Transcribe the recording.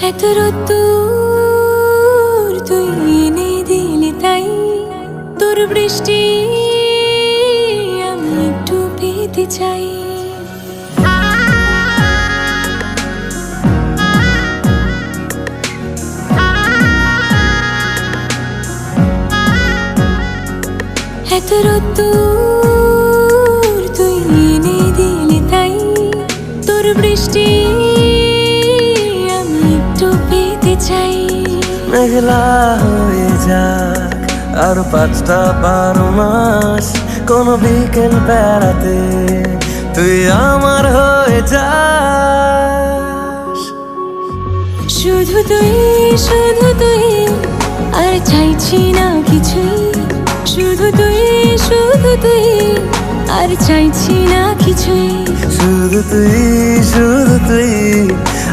এত রোদ্দুর তুই এনে দিলি তাই। তোর বৃষ্টি আমি একটু পেতে চাই। এত তুই এনে দিলি তাই। তোর বৃষ্টি চাই। মেঘলা হয়ে যাক আর পাঁচটা বারো মাস কোনো বিকেল বেড়াতে তুই আমার হয়ে যাস। শুধু তুই শুধু তুই আর চাইছি না কিছুই। শুধু তুই শুধু তুই আর চাইছি না কিছুই। শুধু তুই